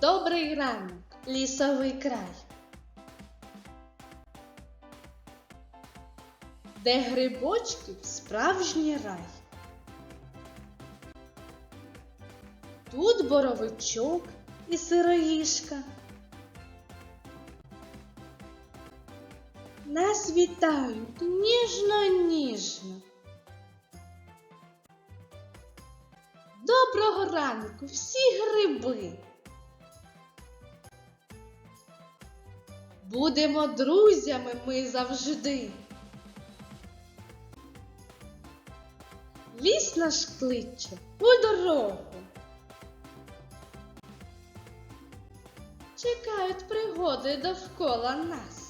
Добрий ранок, лісовий край. Де грибочків справжній рай. Тут боровичок і сироїшка. Нас вітають ніжно-ніжно. Доброго ранку, всі гриби. Будемо друзями ми завжди. Ліс наш кличе у дорогу. Чекають пригоди довкола нас.